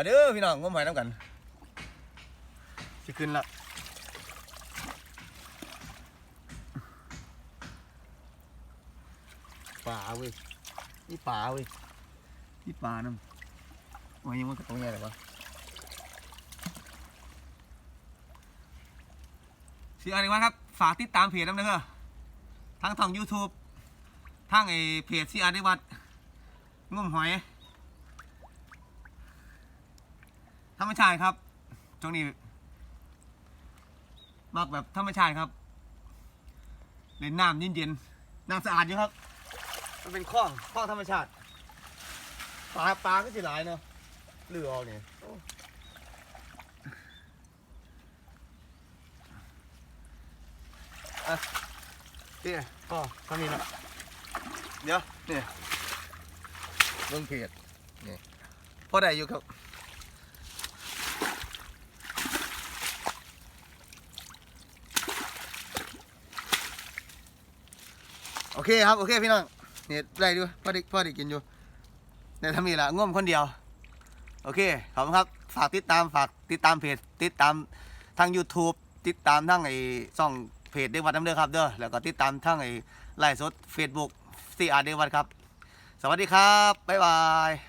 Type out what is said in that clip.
มาเด้อพี่น้องงมหอยน้ำกันสิขึ้นละป่าเว้ยนี่ป่าเว้ยนี่ป่าน้ำโอ้ยยังมันกระตรงไงเลยวะชื่อะไรวะครับ ฝากติดตามเพจน้ำเด้อทั้งทาง YouTube ทั้งไอเพจซีอาริวัดงมหอย ธรรมชาติครับตรงนี้มากแบบธรรมชาติครับเล่นน้ำเย็นๆน้ำสะอาดอยู่ครับ มันเป็นคลองคลองธรรมชาติปลาปลาก็สิหลายเนาะเรือออกเนี่ยโอ้อะนี่พ่อทำนี่ละเดี๋ยวนี่เบิ่งเพจนี่พ่อได้อยู่ครับ โอเคครับ โอเคพี่น้องเนี่ยได้ดูพ่อเด็กพ่อเด็กกินอยู่เนี่ยทำนี่ละง่วมคนเดียว โอเค ขอบคุณครับ ฝากติดตามฝากติดตามเพจติดตามทาง YouTube ติดตามทั้งไอ้ช่องเพจเดวัดน้ำเด้อครับเด้อแล้วก็ติดตามทั้งไอ้ไลฟ์สด Facebook ซีอาร์เดวัดครับ สวัสดีครับ บ๊ายบาย